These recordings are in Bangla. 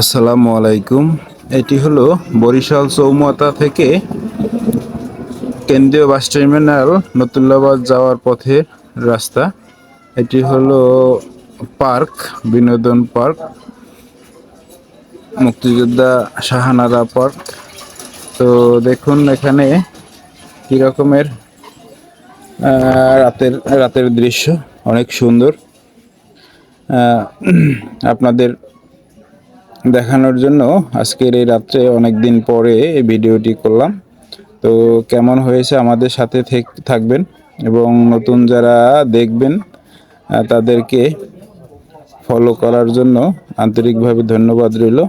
আসসালামু আলাইকুম। এটি হলো বরিশাল চৌমাতা থেকে কেন্দ্রীয় বাস টার্মিনাল নতুল্লাবাদ যাওয়ার পথের রাস্তা। এটি হলো পার্ক, বিনোদন পার্ক, মুক্তিযোদ্ধা শাহানারা পার্ক। তো দেখুন এখানে কী রকমের রাতের রাতের দৃশ্য, অনেক সুন্দর। আপনাদের দেখানোর জন্য আজকের এই রাত্রে অনেক দিন পরে এই ভিডিওটি করলাম। তো কেমন হয়েছে আমাদের সাথে থেক- থাকবেন এবং নতুন যারা দেখবেন তাদেরকে ফলো করার জন্য আন্তরিকভাবে ধন্যবাদ রইল।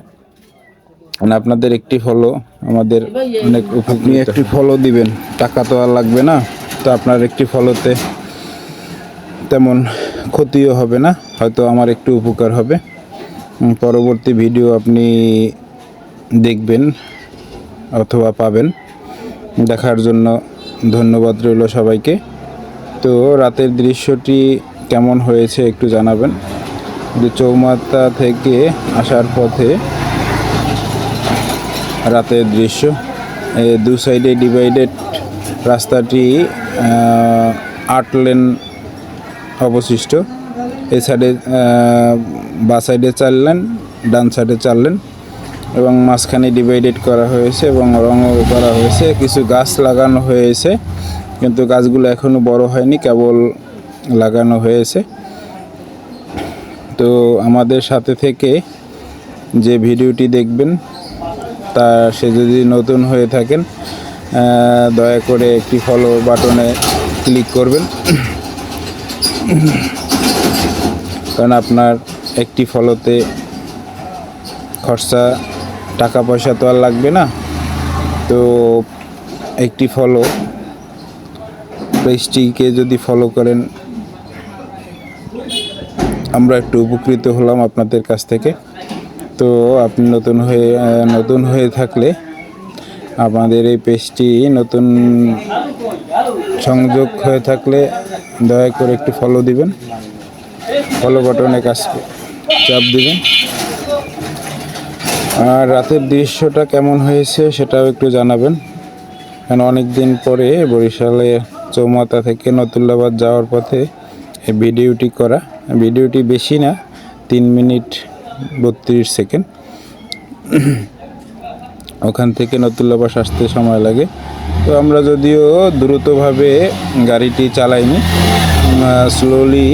মানে আপনাদের একটি ফলো আমাদের অনেক আপনি একটি ফলো দিবেন, টাকা তো আর লাগবে না, তো আপনার একটি ফলোতে তেমন ক্ষতিও হবে না, হয়তো আমার একটু উপকার হবে। পরবর্তী ভিডিও আপনি দেখবেন অথবা পাবেন। দেখার জন্য ধন্যবাদ রইল সবাইকে। তো রাতের দৃশ্যটি কেমন হয়েছে একটু জানাবেন। যে চৌমাথা থেকে আসার পথে রাতের দৃশ্য দু সাইডে ডিভাইডেড রাস্তাটি আট লেন অবশিষ্ট। এই সাইডে বা সাইডে চার লেন ডান সাইডে চার লেন এবং মাঝখানে ডিভাইডেড করা হয়েছে এবং রঙও করা হয়েছে। কিছু গাছ লাগানো হয়েছে, কিন্তু গাছগুলো এখনও বড় হয়নি, কেবল লাগানো হয়েছে। তো আমাদের সাথে থেকে যে ভিডিওটি দেখবেন, তা সে যদি নতুন হয়ে থাকেন দয়া করে একটি ফলো বাটনে ক্লিক করবেন। কারণ আপনার একটি ফলোতে খরচা টাকা পয়সা তো আর লাগবে না। তো একটি ফলো পেজটিকে যদি ফলো করেন, আমরা একটু উপকৃত হলাম আপনাদের কাছ থেকে। তো আপনি নতুন হয়ে নতুন হয়ে থাকলে আমাদের এই পেজটি নতুন সংযোগ হয়ে থাকলে দয়া করে একটু ফলো দিবেন। ফলো বাটনে কাজ চাপ দিবেন আর রাতের দৃশ্যটা কেমন হয়েছে সেটাও একটু জানাবেন। কারণ অনেক দিন পরে বরিশালে চৌমাতা থেকে নতুল্লাবাদ যাওয়ার পথে এই ভিডিওটি করা। ভিডিওটি বেশি না, তিন মিনিট বত্রিশ সেকেন্ড। ওখান থেকে নতুল্লাবাস আসতে সময় লাগে। তো আমরা যদিও দ্রুতভাবে গাড়িটি চালাইনি স্লোলি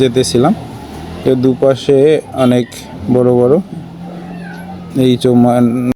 যেতেছিলাম। এর দুপাশে অনেক বড় বড় এই চৌমা